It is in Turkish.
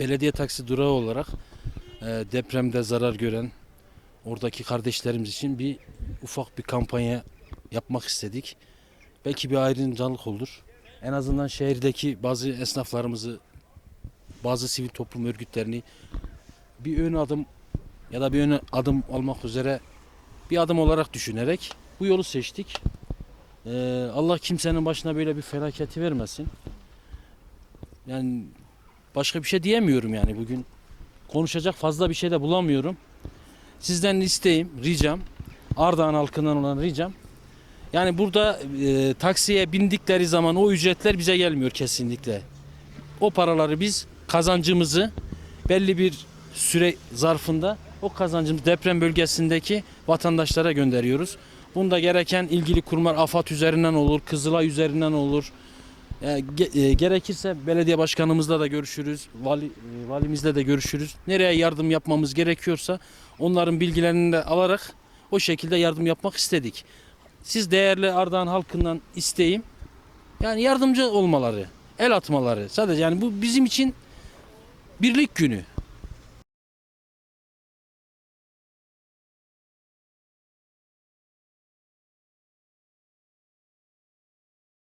belediye taksi durağı olarak e, depremde zarar gören oradaki kardeşlerimiz için bir ufak bir kampanya yapmak istedik. Belki bir ayrıcalık olur. En azından şehirdeki bazı esnaflarımızı, bazı sivil toplum örgütlerini bir ön adım ya da bir ön adım almak üzere bir adım olarak düşünerek bu yolu seçtik. Ee, Allah kimsenin başına böyle bir felaketi vermesin. Yani başka bir şey diyemiyorum yani bugün. Konuşacak fazla bir şey de bulamıyorum. Sizden isteğim, ricam, Ardahan halkından olan ricam. Yani burada e, taksiye bindikleri zaman o ücretler bize gelmiyor kesinlikle. O paraları biz kazancımızı belli bir süre zarfında o kazancımız deprem bölgesindeki vatandaşlara gönderiyoruz. Bunda gereken ilgili kurumlar AFAD üzerinden olur, Kızılay üzerinden olur. E, ge- e, gerekirse belediye başkanımızla da görüşürüz, vali, e, valimizle de görüşürüz. Nereye yardım yapmamız gerekiyorsa onların bilgilerini de alarak o şekilde yardım yapmak istedik. Siz değerli Ardahan halkından isteğim yani yardımcı olmaları, el atmaları. Sadece yani bu bizim için birlik günü.